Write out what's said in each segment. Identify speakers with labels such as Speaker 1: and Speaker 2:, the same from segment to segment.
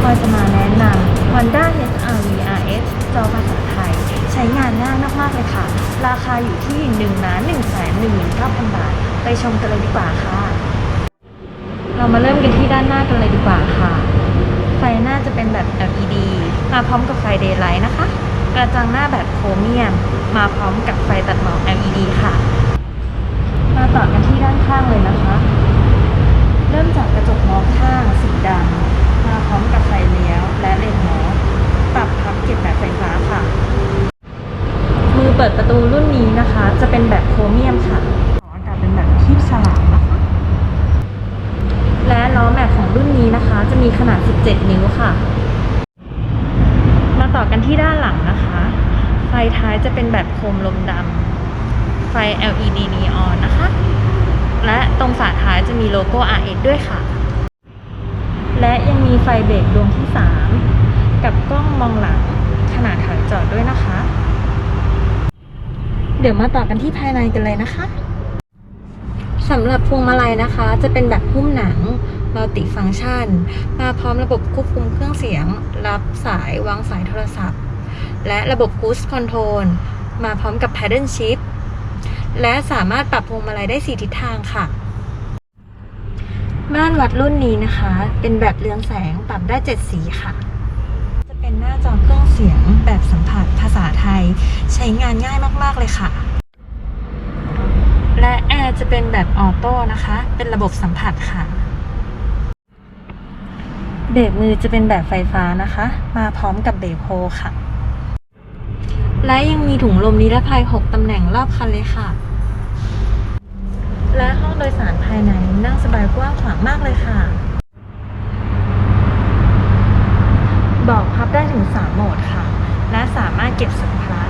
Speaker 1: พอยจะมาแนะนำ Honda HR-V RS จอภาษาไทย ใช้งานง่ายมากๆเลยค่ะ ราคาอยู่ที่1 1 1 9 0 0 0 บาท ไปชมกันเลยดีกว่าค่ะ เรามาเริ่มกันที่ด้านหน้ากันเลยดีกว่าค่ะ ไฟหน้าจะเป็นแบบ LED มาพร้อมกับไฟเดย์ไลท์นะคะ กระจังหน้าแบบโครเมียม มาพร้อมกับไฟตัดหมอก LED ค่ะ เปิดประตูรุ่นนี้นะคะ จะเป็นแบบโครเมียมค่ะขออากาศเป็นแบบคีบฉลามนะคะและล้อแม็กของรุ่นนี้นะคะ จะมีขนาด 17 นิ้วค่ะ มาต่อกันที่ด้านหลังนะคะ ไฟท้ายจะเป็นแบบโคมลมดำไฟ LED neon นะคะ และตรงฝาท้ายจะมีโลโก้ RS ด้วยค่ะ และยังมีไฟเบรกดวงที่ 3 กับกล้องมองหลังขนาดถอยจอดด้วยนะคะ เดี๋ยวมาต่อกันที่ภายในกันเลยนะคะสำหรับพวงมาลัยนะคะ จะเป็นแบบหุ้มหนังมัลติฟังชัน มาพร้อมระบบควบคุมเครื่องเสียง รับสายวางสายโทรศัพท์ และระบบ Cruise Control มาพร้อมกับ Paddle Shift และสามารถปรับพวงมาลัยได้ 4 ทิศทางค่ะ ม่านวัดรุ่นนี้นะคะ เป็นแบบเรืองแสงปรับได้ 7 สีค่ะ เป็นหน้าจอเครื่องเสียงแบบสัมผัสภาษาไทย ใช้งานง่ายมาก ๆ เลยค่ะ และแอร์จะเป็นแบบออโต้นะคะ เป็นระบบสัมผัสค่ะ เบรกมือจะเป็นแบบไฟฟ้านะคะ มาพร้อมกับเบรกโฮค่ะ และยังมีถุงลมนิรภัย 6 ตำแหน่งรอบคันเลยค่ะ และห้องโดยสารภายในนั่งสบายกว้างขวางมากเลยค่ะ บอกพับได้ ถึง 3 โหมดค่ะ และสามารถเก็บสัมภาระ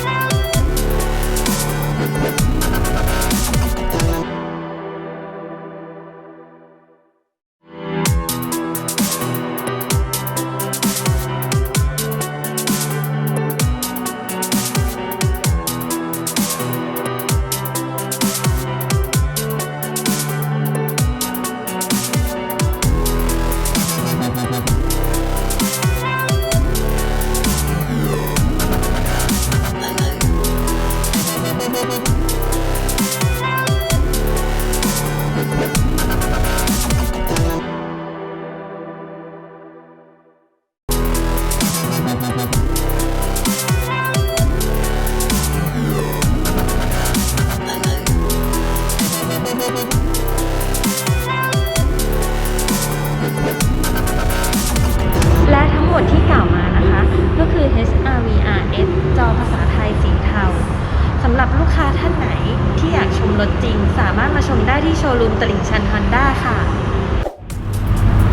Speaker 1: จริง สามารถมาชมได้ที่โชว์รูมตลิ่งชันฮอนด้าค่ะ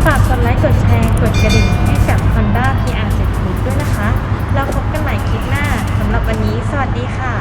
Speaker 1: ฝากกดไลค์ กดแชร์ กดกระดิ่งให้กับ Honda PR 7 Group ด้วยนะคะ เราพบกันใหม่คลิปหน้าสำหรับวันนี้ สวัสดีค่ะ